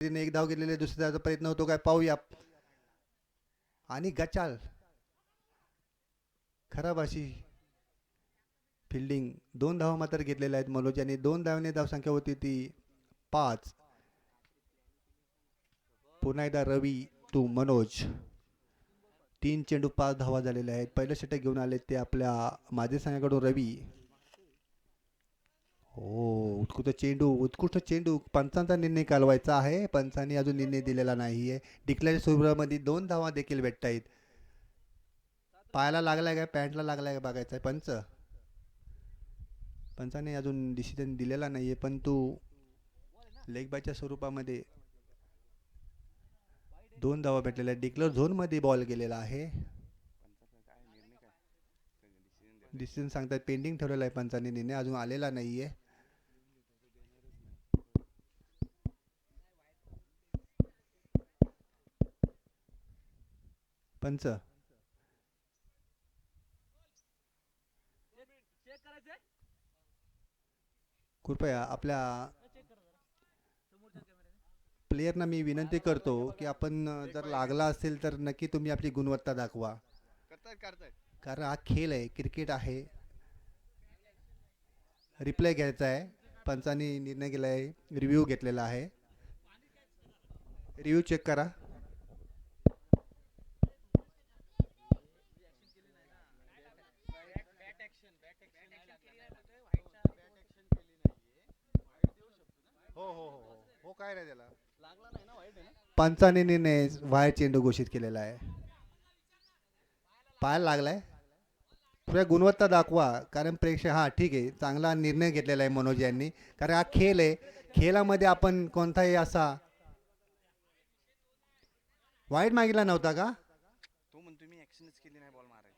तिने एक धाव घेतलेली दुसऱ्याचा दुसऱ्या प्रयत्न होतो. काय पाहूया. आणि गचाल. खराब अशी फिल्डिंग दोन धावा मात्र घेतलेल्या आहेत मनोज. यांनी दोन धावने धावसंख्या होती ती पाच. पुन्हा एकदा रवी तू मनोज. तीन चेंडू पाच धावा झालेल्या आहेत. पहिलं षटक घेऊन आले ते आपल्या माझे संघाकडून रवी. हो उत्कृष्ट चेंडू उत्कृष्ट चेंडू. पंचांचा निर्णय कालवायचा आहे. पंचांनी अजून निर्णय दिलेला नाही आहे डिक्लेअर सुरुवामध्ये दोन धावा देखील भेटत आहेत पायाला लागलाय काय पॅन्टला लागलाय का बघायचं आहे पंच? पंचाने अजून डिसिजन दिलेला नाही आहे पण तू लेग बायच्या स्वरूपामध्ये दोन धावा भेटलेल्या आहेत. डिक्लेअर झोनमध्ये बॉल गेलेला आहे. डिसिजन सांगतात पेंडिंग ठेवलेला आहे. पंचाने निर्णय अजून आलेला नाही आहे पंच. कृपया आपल्या प्लेयरना मी विनंती करतो की आपण जर लागला असेल तर नक्की तुम्ही आपली गुणवत्ता दाखवा. कारण हा खेळ आहे क्रिकेट आहे. रिप्लाय घ्यायचा आहे. पंचांनी निर्णय केला आहे रिव्ह्यू घेतलेला आहे. रिव्ह्यू चेक करा हो हो हो हो काय नाही त्याला? लागला नाही ना वाईट आहे ना? पंचाने निर्णय वाय चेंडू घोषित केलेला आहे. पायाला लागलाय? थोड्या गुणवत्ता दाखवा कारण प्रेक्षक हा ठीक आहे चांगला निर्णय घेतलेला आहे मनोज यांनी. कारण हा खेळ आहे. खेळामध्ये आपण कोणताही असा वाईट मागितला नव्हता का? तो म्हणतो मी ऍक्शनच केली नाही बॉल मारायची.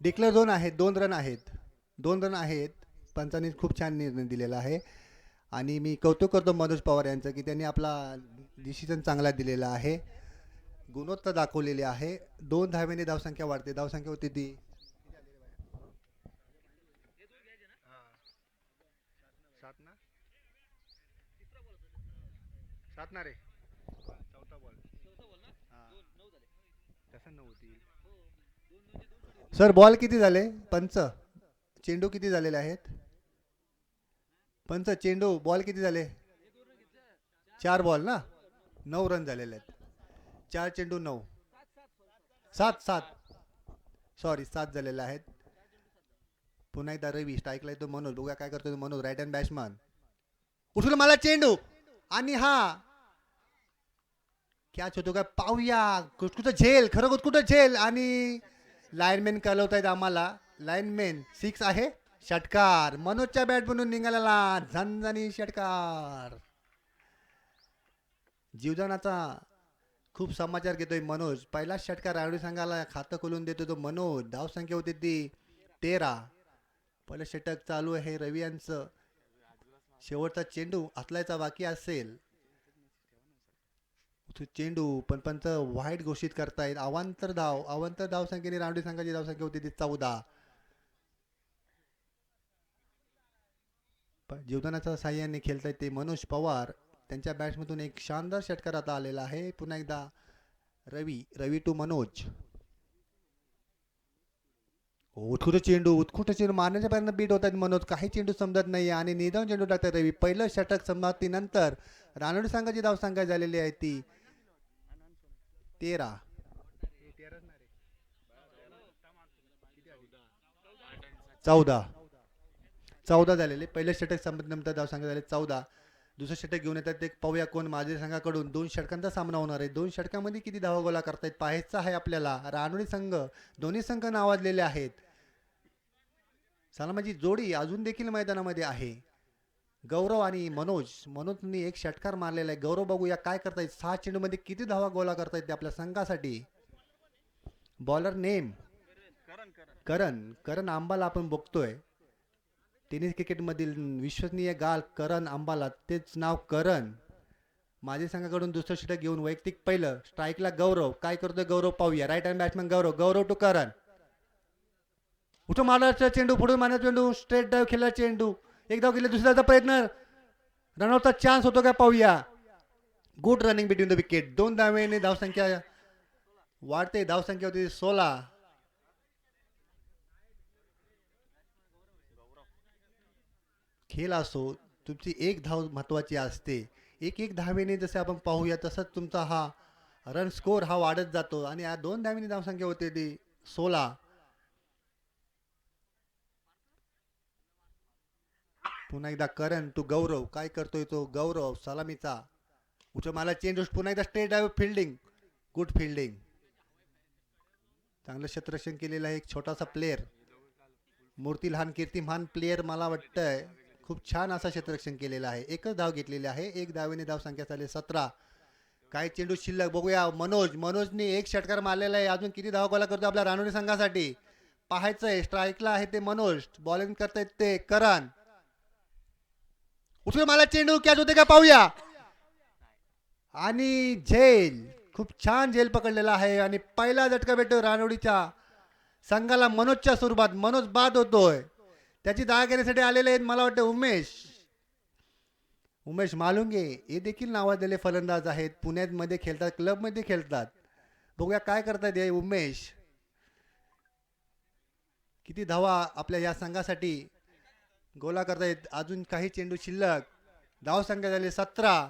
डिक्लेअर दोन आहेत दोन रन आहेत. दोन रन आहेत. पंचांनी खूप छान निर्णय दिलेला आहे. आणि मी कौतुक करतो मनोज पवार यांचं की त्यांनी आपला डिसिजन चांगला दिलेला आहे. गुणवत्ता दाखवलेली आहे. दोन धाव्याने धावसंख्या वाढते. धावसंख्या होती ती. सात ना? सात ना रे चौथा बॉल तसं नव्हती सर बॉल किती झाले? पंच. चेंडू किती झालेले आहेत? पंच चेंडू बॉल किती झाले? चार बॉल ना? नऊ रन झालेले आहेत. चार चेंडू नऊ. सात सात. सॉरी सात झालेले आहेत. पुन्हा एकदा रवी स्ट्राईकला येतो. मनोज बघा काय करतो मनोज. राईट हँड बॅट्समॅन उठून मला चेंडू! आणि हा! कॅच होतो काय पाहूया. कुठं झेल. खरं कुठं झेल. आणि लाईनमॅन कळवतायत आम्हाला. लाईनमॅन सिक्स आहे. षटकार. मनोजच्या बॅट बनून निघालेला झणझणी षटकार. जीवदानाचा खूप समाचार घेतोय मनोज. पहिला षटकार रायडू संघाला खातं खोलून देतो तो मनोज. धावसंख्या होती ती तेरा. पहिलं षटक चालू आहे रवी यांचं. शेवटचा चेंडू असलायचा बाकी असेल. चेंडू पण पंच वाईट घोषित करतायत अवांतर धाव अवांतर धाव संख्येने संघाची धावसंख्या होती ती चौदा. जीवदानाच्या साह्याने खेळतायत ते मनोज पवार. त्यांच्या बॅट्समधून एक शानदार षटकार आता आलेला आहे. पुन्हा एकदा रवी रवी टू मनोज. उत्कृष्ट चेंडू उत्कृष्ट चेंडू मारण्याच्या पर्यंत बीट होत आहेत मनोज. काही चेंडू समजत नाही आणि निदान चेंडू टाकतात रवी. पहिलं षटक समाप्तीनंतर रानोडी संघाची धावसंख्या झालेली आहे ती. तेरा. चौदा. चौदा झालेले. पहिले षटक संपल्यानंतर धावसंख्या झाले चौदा. दुसरं षटक घेऊन येतात ते पाहूया कोण माझे संघाकडून. दोन षटकांचा सामना होणार आहे. दोन षटकामध्ये किती धावा गोला करतायत पाहायचा आहे आपल्याला. रानोळी संघ दोन्ही संघ नावाजलेले आहेत. सलामाची जोडी अजून देखील मैदानामध्ये आहे. गौरव आणि मनोज मनोजनी एक षटकार मारलेला आहे. गौरव बघूया काय करतायत. सहा चेंडूमध्ये किती धावा गोळा करतायत ते आपल्या संघासाठी. Bowler name. करण. करण करण आंबाला आपण बघतोय. टेनिस क्रिकेटमधील विश्वसनीय गाल करण आंबाला. तेच नाव करण. माझे संघाकडून दुसरं षटक घेऊन वैयक्तिक पहिलं स्ट्राईकला गौरव. काय करतोय गौरव? पाहूया. Right hand batsman Gaurav. Gaurav to Karan. उठून मारला चेंडू पुढे मारला चेंडू स्ट्रेट डाव खेळला चेंडू. एक धाव गेले दुसऱ्याचा प्रयत्न. रनआउटचा चान्स होतो का पाहूया. Good running between the wicket दोन धावेने धावसंख्या वाढते. धावसंख्या होती सोळा. खेळ असो तुमची एक धाव महत्वाची असते. एक एक धावेने जसे आपण पाहूया तसंच तुमचा हा रन स्कोर हा वाढत जातो. आणि या दोन धावेने धावसंख्या होते ती सोळा. पुन्हा एकदा करण तू गौरव. काय करतोय तो? गौरव सलामीचा. उठं मला चेंज पुन्हा एकदा स्ट्रेट आहे फिल्डिंग गुड फिल्डिंग चांगलं क्षेत्ररक्षण केलेलं आहे एक छोटासा प्लेअर मूर्ती लहान कीर्तिमान प्लेअर मला वाटतंय. खूप छान असा क्षेत्ररक्षण केलेलं आहे. एकच धाव घेतलेली आहे. एक धावेने धाव संख्या झाली सतरा. काय चेंडू शिल्लक? बघूया. मनोज मनोजने एक षटकार मारलेला आहे. अजून किती धाव गोला करतो आपल्या रानोरी संघासाठी? पाहायचंय. स्ट्राईकला आहे ते मनोज. बॉलिंग करतायत ते करण. उठून मला चेंडू कॅच होते का पाहूया. आणि झेल खूप छान झेल पकडलेला आहे. आणि पहिला झटका भेटतो रानोडीच्या संघाला मनोजच्या स्वरूपात मनोज बाद होतोय. त्याची दहा घेण्यासाठी आलेले आहेत मला वाटतं उमेश. उमेश मालुंगे हे देखील नावाजलेले फलंदाज आहेत. पुण्यामध्ये खेळतात क्लबमध्ये खेळतात. बघूया काय करतात हे उमेश. किती धावा आपल्या या संघासाठी. गोला करतायत अजून काही चेंडू शिल्लक. धाव संख्या झाली सतरा.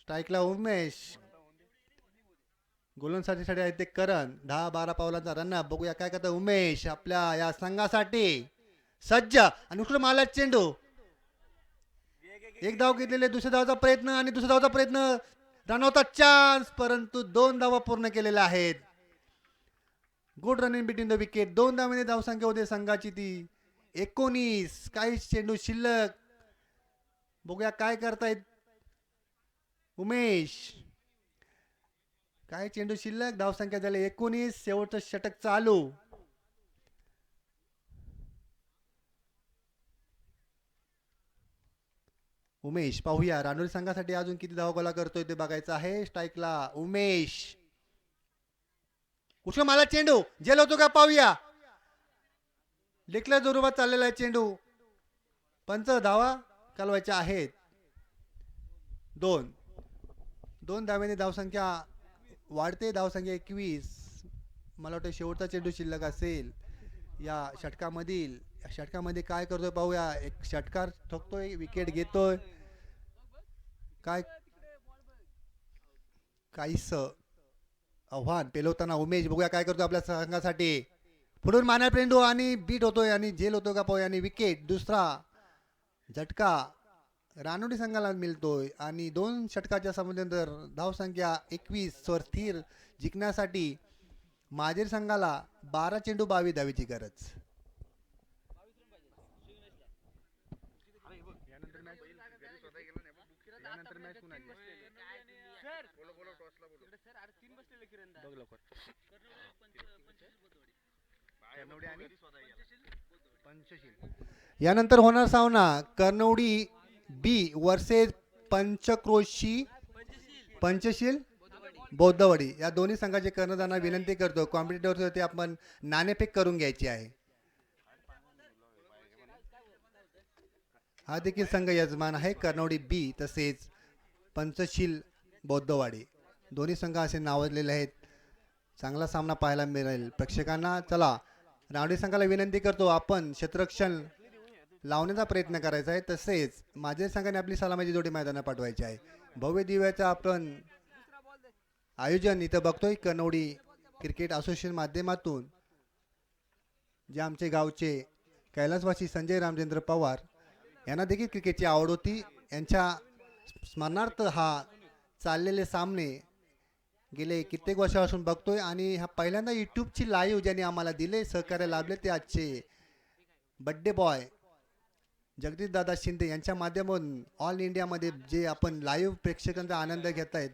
स्ट्राईकला उमेश. गोलंदाजीसाठी आहेत ते करण. दहा बारा पावलांचा रन बघूया काय करतं उमेश आपल्या या संघासाठी. सज्ज आणि उकडं माला चेंडू. एक धाव घेतलेले दुसऱ्या धावाचा प्रयत्न आणि दुसऱ्या धावाचा प्रयत्न रनवता चान्स परंतु दोन धावा पूर्ण केलेल्या आहेत. Good running between the wicket दोन धावाने धावसंख्या होते संघाची ती. एकोणीस काही चेंडू शिल्लक. बघूया काय करतायत. उमेश. काय चेंडू शिल्लक धावसंख्या झाली एकोणीस शेवटचं षटक चालू. उमेश पाहूया. रानोरी संघासाठी अजून किती धावगोला करतोय ते बघायचं आहे. स्ट्राईकला उमेश. कुठं मला चेंडू? जेल होतो का? पाहूया. लेखल्या जोरुबात चाललेला आहे चेंडू. पंच धावा कालवायचे आहेत. दोन. दोन धाव्याने धावसंख्या वाढते. धावसंख्या एकवीस. मला वाटतं शेवटचा चेंडू शिल्लक असेल. या षटकामधील या षटकामध्ये काय करतोय पाहूया. एक षटकार ठोकतोय विकेट घेतोय. काय? काहीस आव्हान पेलवताना उमेश. बघूया काय करतो आपल्या संघासाठी. पुढून माना पेंडू आणि बीट होतोय आणि झेल होतो का पाहूया. आणि विकेट दुसरा झटका रानोडी संघाला मिळतोय. आणि दोन षटकाच्या संबंधानंतर धावसंख्या एकवीस वर स्थिर जिंकण्यासाठी माजीर संघाला बारा चेंडू बावीस धावीची गरज. बघ लवकर. कर्नवडी आणि पंचशील? यानंतर होणार सामना कर्नवडी बी वर्सेस पंचक्रोशी पंचशील. बौद्धवाडी. या दोन्ही संघाचे कर्णधारांना विनंती करतो. कॉम्पिटिटर्स ते आपण नाणेफेक करून घ्यायची आहे. हा देखील संघ यजमान आहे. कर्नवडी बी तसेच पंचशील बौद्धवाडी. दोन्ही संघ असे नावाजलेले आहेत. चांगला सामना पाहायला मिळेल. प्रेक्षकांना चला रावणे संघाला विनंती करतो आपण क्षेत्ररक्षण लावण्याचा प्रयत्न करायचा आहे. तसेच माझ्या संघाने आपली सलामाची जोडी मैदानात पाठवायची आहे. भव्य दिव्याचं आपण आयोजन इथं बघतोय. कनोडी क्रिकेट असोसिएशन माध्यमातून जे आमचे गावचे कैलासवासी संजय रामचंद्र पवार यांना देखील क्रिकेटची आवड होती. यांच्या स्मरणार्थ हा चाललेले सामने गेले कित्येक वर्षापासून बघतोय आणि हा पहिल्यांदा यूट्यूबची लाईव्ह ज्यांनी आम्हाला दिले सहकार्य लाभले ते आजचे बड्डे बॉय जगदीश दादा शिंदे यांच्या माध्यमातून ऑल इंडियामध्ये जे आपण लाईव्ह प्रेक्षकांचा आनंद घेत आहेत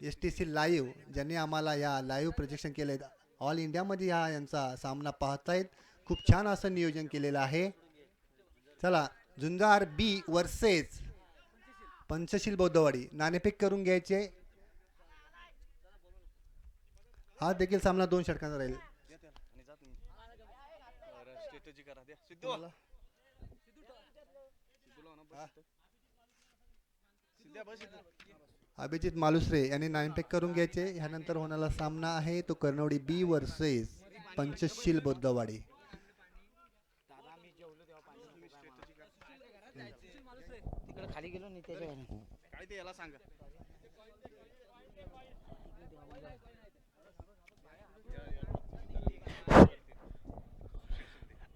एस टी सी लाईव्ह ज्यांनी आम्हाला या लाईव्ह प्रोजेक्शन केलं आहे ऑल इंडियामध्ये हा यांचा सामना पाहतायत. खूप छान असं नियोजन केलेलं आहे. चला झुंजार बी वर्सेस पंचशील बौद्धवाडी नाणेफेक करून घ्यायचे. हा देखील सामना दोन षटकांचा राहील. अभिजित मालुसरे यांनी नाईन पॅक करून घ्यायचे. ह्यानंतर होणारा सामना आहे तो कर्णवडी बी वर्सेस पंचशील बुद्धवाडी तिकडे खाली गेलो नाही त्याच्या काय ते याला सांगा.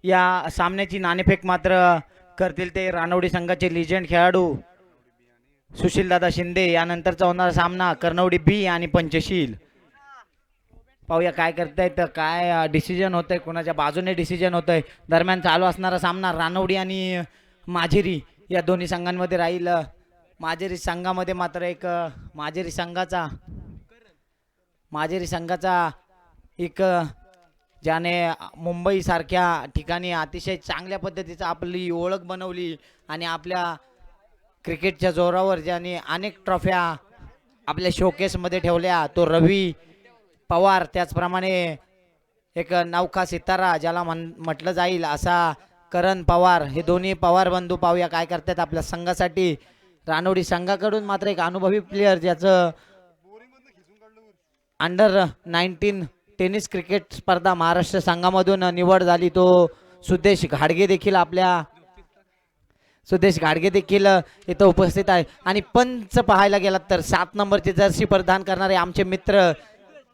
या सामन्याची नाणेफेक मात्र करतील ते रानवडी संघाचे लिजेंड खेळाडू सुशीलदादा शिंदे. यानंतरचा होणारा सामना कर्णवडी बी आणि पंचशील. पाहूया काय करतायत काय डिसिजन होतंय कोणाच्या बाजूने डिसिजन होतंय. दरम्यान चालू असणारा सामना रानवडी आणि माझेरी या दोन्ही संघांमध्ये राहील. माझेरी संघामध्ये मात्र एक माझेरी संघाचा माझेरी संघाचा एक ज्याने मुंबईसारख्या ठिकाणी अतिशय चांगल्या पद्धतीचं आपली ओळख बनवली आणि आपल्या क्रिकेटच्या जोरावर ज्याने अनेक ट्रॉफ्या आपल्या शोकेसमध्ये ठेवल्या तो रवी पवार त्याचप्रमाणे एक नौका सितारा ज्याला म्हण म्हटलं जाईल असा करण पवार हे दोन्ही पवार बंधू पाहूया काय करतात आपल्या संघासाठी. रानोडी संघाकडून मात्र एक अनुभवी प्लेअर ज्याचं अंडर नाईन्टीन टेनिस क्रिकेट स्पर्धा महाराष्ट्र संघामधून निवड झाली. तो सुदेश घाडगे देखील आपल्या सुदेश घाडगे देखील इथं उपस्थित आहे. आणि पंच पाहायला गेलात तर सात नंबरची जर्सी परिधान करणारे आमचे मित्र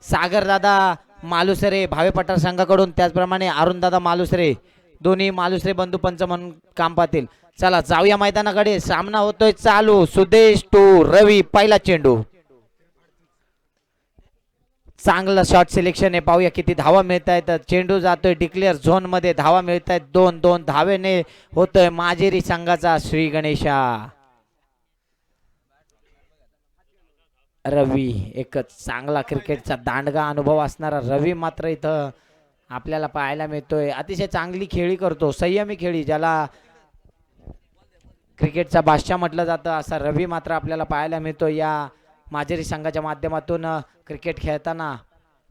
सागरदादा मालुसरे भावे पठार संघाकडून. त्याचप्रमाणे अरुणदादा मालुसरे दोन्ही मालुसरे बंधू पंच म्हणून काम पाहतील. चला जाऊया मैदानाकडे. सामना होतोय चालू. सुदेश टू रवी पहिला चेंडू. चांगलं शॉट सिलेक्शन आहे. पाहूया किती धावा मिळत आहेत चेंडू जातोय डिक्लेअर झोनमध्ये धावा मिळत आहेत दोन दोन धावेने होतोय माजेरी संघाचा श्री गणेशा. रवी एक चांगला क्रिकेटचा दांडगा अनुभव असणारा रवी मात्र इथं आपल्याला पाहायला मिळतोय. अतिशय चांगली खेळी करतो. संयमी खेळी ज्याला क्रिकेटचा बादशाह म्हटलं जातं असा रवी मात्र आपल्याला पाहायला मिळतो या माजेरी संघाच्या माध्यमातून क्रिकेट खेळताना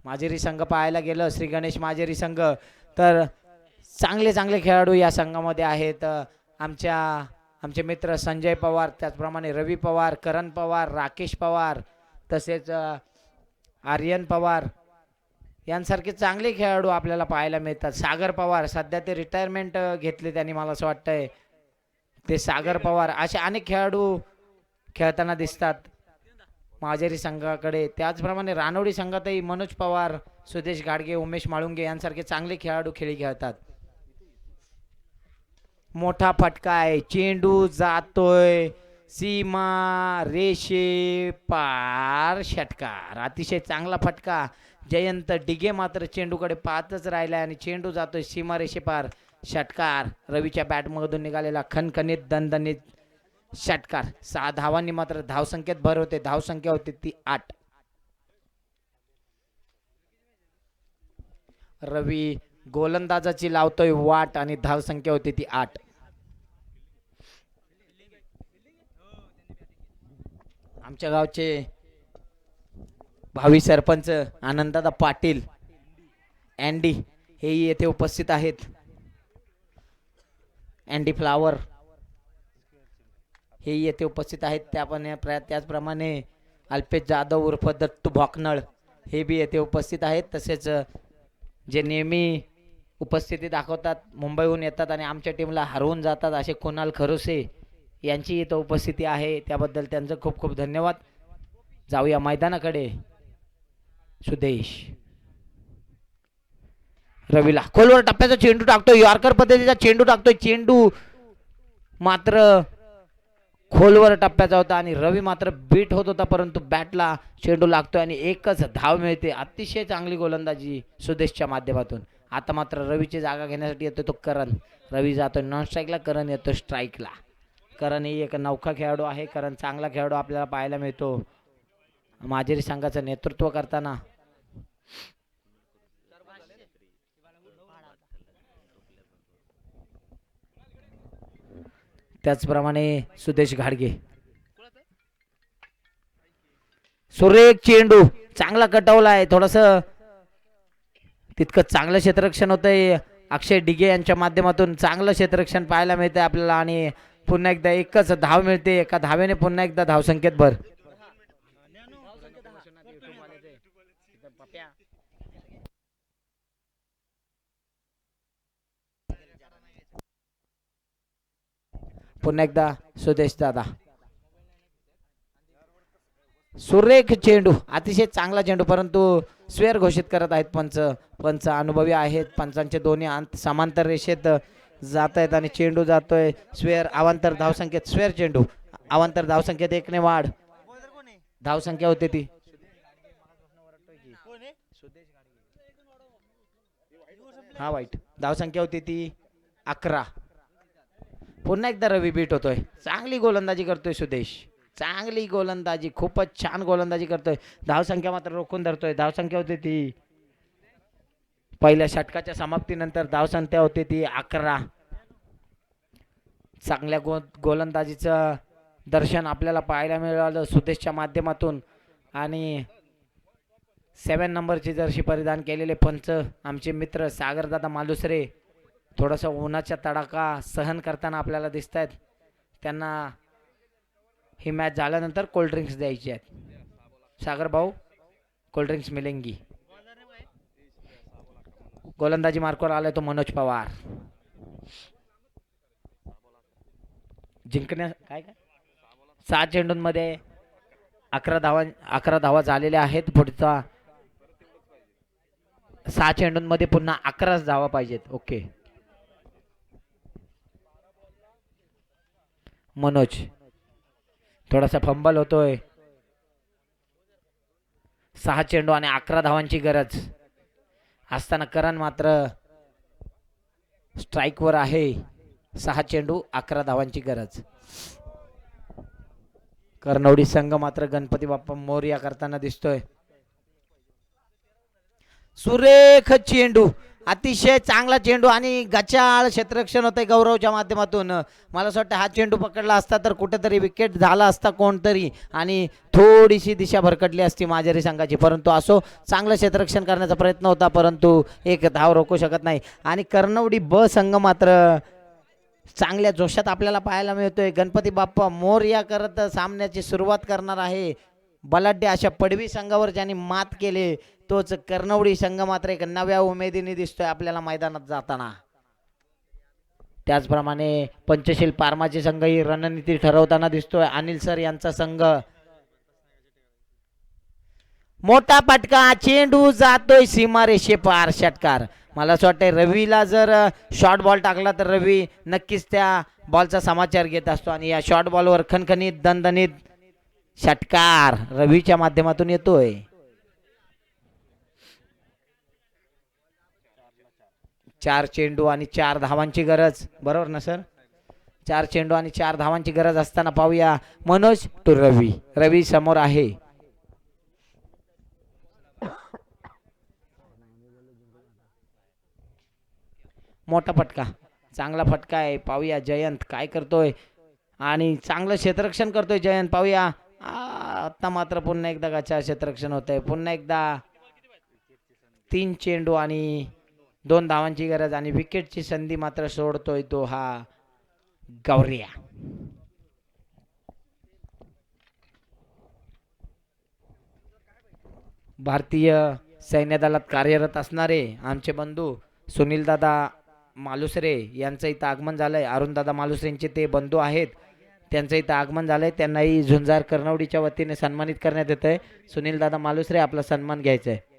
माजेरी संघ पाहायला गेलं श्री गणेश माजेरी संघ. तर चांगले चांगले खेळाडू या संघामध्ये आहेत. आमच्या आमचे मित्र संजय पवार त्याचप्रमाणे रवी पवार करण पवार राकेश पवार तसेच आर्यन पवार यांसारखे चांगले खेळाडू आपल्याला पाहायला मिळतात. सागर पवार सध्या ते रिटायरमेंट घेतले त्यांनी मला असं वाटतंय. ते सागर पवार असे अनेक खेळाडू खेळताना दिसतात. माजेरी संघाकडे. त्याचप्रमाणे रानोडी संघातही मनोज पवार सुदेश गाडगे उमेश माळुंगे यांसारखे चांगले खेळाडू खेळी खेळतात. मोठा फटका आहे. चेंडू जातोय. सीमा रेषे पार षटकार अतिशय चांगला फटका. जयंत डिगे मात्र चेंडूकडे पाहतच राहिला आणि चेंडू जातोय सीमा रेषे पार. षटकार. रवीच्या बॅटमधून निघालेला खनखनीत दणदणीत षटकार. सहा धावांनी मात्र धावसंख्येत भर होते. धावसंख्या होती ती आठ. रवी गोलंदाजाची लावतोय वाट आणि धावसंख्या होती ती आठ. आमच्या गावचे भावी सरपंच आनंददा पाटील अँडी हे येथे उपस्थित आहेत. Andy Flower. हे येथे उपस्थित आहेत. त्या पण त्याचप्रमाणे अल्पेश जाधव उर्फ दत्तू भोकनळ हे बी येथे उपस्थित आहेत. तसेच जे नेहमी उपस्थिती दाखवतात मुंबईहून येतात आणि आमच्या टीमला हरवून जातात असे कुणाल खरुसे यांची इथं उपस्थिती आहे. त्याबद्दल त्यांचं खूप खूप धन्यवाद. जाऊया मैदानाकडे. सुदेश. रवीला. खोलवर टप्प्याचा चेंडू टाकतोय. यॉर्कर पद्धतीचा चेंडू टाकतोय. चेंडू मात्र खोलवर टप्प्याचा होता आणि रवी मात्र बीट होत होता परंतु बॅटला चेंडू लागतो आणि एकच धाव मिळते अतिशय चांगली गोलंदाजी सुदेशच्या माध्यमातून. आता मात्र रवीची जागा घेण्यासाठी येतो तो करण. रवी जातो नॉन स्ट्राईकला करण येतो स्ट्राईकला करण ही एक नौखा खेळाडू आहे करण चांगला खेळाडू आपल्याला पाहायला मिळतो. माजेरी संघाचं नेतृत्व करताना त्याचप्रमाणे सुदेश घाडगे. सुरेख चेंडू चांगला कटवला आहे. थोडस तितकं चांगलं क्षेत्ररक्षण होतंय. अक्षय डिगे यांच्या माध्यमातून चांगलं क्षेत्ररक्षण पाहायला मिळतंय आपल्याला आणि पुन्हा एकदा एकच धाव मिळते. एका धावेने पुन्हा एकदा धावसंख्येत भर. पुन्हा एकदा सुदेश दादा. सुरेख चेंडू अतिशय चांगला चेंडू परंतु स्वेअर घोषित करत आहेत पंच. पंच अनुभवी आहेत. पंचांचे दोन्ही अंत समांतर रेषेत जात आहेत आणि चेंडू जातोय. स्वेअर अवांतर धावसंख्येत स्वेअर चेंडू. अवांतर धावसंख्येत एकने वाढ. धावसंख्या होते ती. हा वाईट. धावसंख्या होती ती अकरा. पुन्हा एकदा रवी बीट होतोय. चांगली गोलंदाजी करतोय सुदेश. चांगली गोलंदाजी खूपच छान गोलंदाजी करतोय. धावसंख्या मात्र रोखून धरतोय. धावसंख्या होती ती. पहिल्या षटकाच्या समाप्तीनंतर धावसंख्या होती ती अकरा. चांगल्या गो गोलंदाजीचं दर्शन आपल्याला पाहायला मिळालं सुदेशच्या माध्यमातून. आणि सेवन नंबरची जर्सी परिधान केलेले पंच आमचे मित्र सागरदादा मालुसरे. थोडासा उन्हाचा तडाखा सहन करताना आपल्याला दिसत आहेत त्यांना ही मॅच झाल्यानंतर कोल्ड्रिंक्स द्यायची आहेत. सागर भाऊ कोल्ड्रिंक्स मिलेंगी. गोलंदाजी मार्कवर आलाय तो मनोज पवार. जिंकण्या काय काय? सात चेंडूंमध्ये अकरा धावा अकरा धावा झालेल्या आहेत. पुढचा सहा चेंडूंमध्ये पुन्हा अकराच धावा पाहिजेत. ओके. मनोज. थोडासा फंबल होतोय. सहा चेंडू आणि अकरा धावांची गरज. असताना करण मात्र स्ट्राईकवर आहे. सहा चेंडू अकरा धावांची गरज. कर्णवडी संघ मात्र गणपती बाप्पा मोर्या करताना दिसतोय. सुरेख चेंडू अतिशय चांगला चेंडू आणि गचाळ क्षेत्ररक्षण होतंय गौरवच्या माध्यमातून. मला असं वाटतं हा चेंडू पकडला असता तर कुठेतरी विकेट झाला असता कोणतरी आणि थोडीशी दिशा भरकटली असती माझ्यारी संघाची. परंतु असो चांगलं क्षेत्ररक्षण करण्याचा प्रयत्न होता परंतु एक धाव रोखू शकत नाही. आणि कर्णवडी ब संघ मात्र चांगल्या जोशात आपल्याला पाहायला मिळतोय. गणपती बाप्पा मोर्या करत सामन्याची सुरुवात करणार आहे. बलाढ्य अशा पडवी संघावर ज्यांनी मात केले तोच कर्णवडी संघ मात्र एक नव्या उमेदीने दिसतोय आपल्याला मैदानात जाताना. त्याचप्रमाणे पंचशील पारमाचे संघ ही रणनीती ठरवताना दिसतोय. अनिल सर यांचा संघ. मोठा पटका चेंडू जातोय सीमारेषे पार षटकार. मला असं वाटतंय रवीला जर शॉर्ट बॉल टाकला तर रवी नक्कीच त्या बॉलचा समाचार घेत असतो. आणि या शॉर्ट बॉलवर खणखणीत दणदणीत षटकार रवीच्या माध्यमातून येतोय. चार चेंडू आणि चार धावांची गरज. बरोबर ना सर? चार चेंडू आणि चार धावांची गरज असताना पाहूया. मनोज टू रवी. रवी समोर आहे. मोठा फटका. चांगला फटका आहे. पाहूया जयंत काय करतोय. आणि चांगलं क्षेत्ररक्षण करतोय जयंत. पाहूया. आत्ता आता मात्र पुन्हा एकदा गाच्या क्षेत्ररक्षण होत आहे पुन्हा एकदा तीन चेंडू आणि दोन धावांची गरज आणि विकेटची संधी मात्र सोडतोय तो हा गौरिया. भारतीय सैन्य दलात कार्यरत असणारे आमचे बंधू सुनीलदादा मालुसरे यांचं इथं आगमन झालंय. अरुणदादा मालुसरेंचे ते बंधू आहेत. त्यांचं इथं आगमन झालंय. त्यांनाही झुंजार कर्णवडीच्या वतीने सन्मानित करण्यात येत आहे सुनीलदादा मालुसरे आपला सन्मान घ्यायचा आहे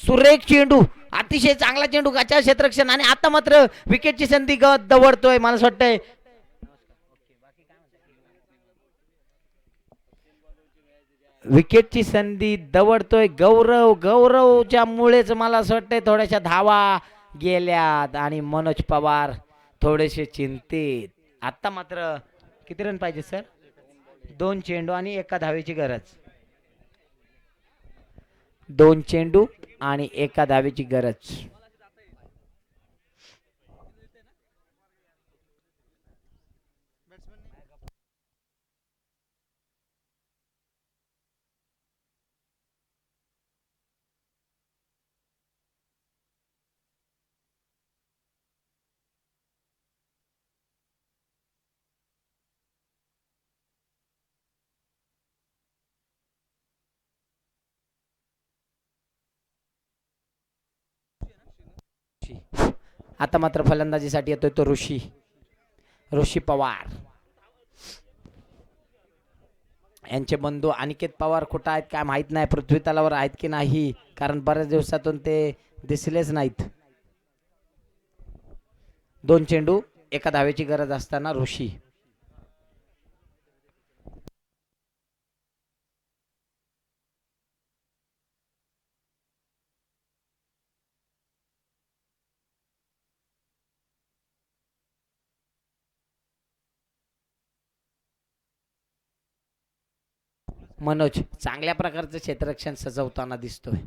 सुरेख चेंडू अतिशय चांगला चेंडू गाच्या क्षेत्रक्षण आणि आता मात्र विकेटची संधी ग दवडतोय मला असं वाटतंय. विकेटची संधी दवडतोय. गौरव गौरवच्या मुळेच मला असं वाटतंय थोड्याशा धावा गेल्यात आणि मनोज पवार थोडेसे चिंतित. आत्ता मात्र किती रन पाहिजे सर? दोन चेंडू आणि एका धावेची गरज. दोन चेंडू आणि एका धावेची गरज. आता मात्र फलंदाजीसाठी येतोय तो ऋषी. ऋषी पवार. यांचे बंधू अनिकेत पवार कुठं आहेत काय माहीत नाही पृथ्वी तलावर आहेत की नाही कारण बऱ्याच दिवसातून ते दिसलेच नाहीत. दोन चेंडू एका धावेची गरज असताना ऋषी. मनोज चांगल्या प्रकारचं क्षेत्ररक्षण सजवताना दिसतोय.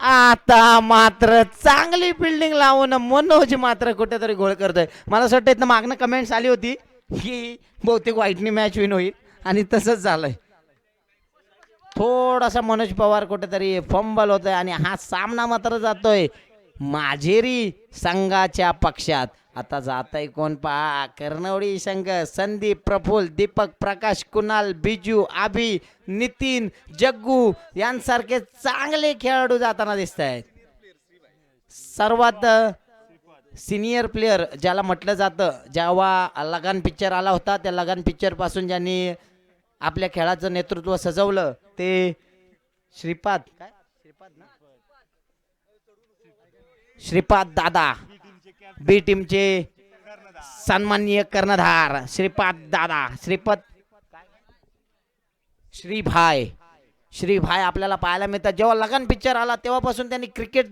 आता मात्र चांगली बिल्डिंग लावून मनोज मात्र कुठेतरी गोळ करतोय. मला असं वाटतं इथनं मागणं कमेंट्स आली होती. की बहुतेक वाईटनी मॅच विन होईल आणि तसंच झालंय. थोडासा मनोज पवार कुठेतरी फंबल होतोय आणि हा सामना मात्र जातोय माझेरी संघाच्या पक्षात. आता जाताय कोण पहा. कर्णवडी संघ संदीप प्रफुल दीपक प्रकाश कुणाल बिजू आबी नितीन जग्गू यांसारखे चांगले खेळाडू जाताना दिसत आहेत सर्वात सिनियर प्लेअर ज्याला म्हटलं जातं जेव्हा लगान पिक्चर आला होता त्या लगान पिक्चरपासून ज्यांनी आपल्या खेळाचं नेतृत्व सजवलं ते श्रीपाद. काय श्रीपाद श्रीपाद दादा. बी टीमचे सन्माननीय कर्णधार श्रीपाद दादा श्रीपद श्रीभाय श्रीभाय आपल्याला पाहायला मिळतात. जेव्हा लगन पिक्चर आला तेव्हापासून त्यांनी क्रिकेट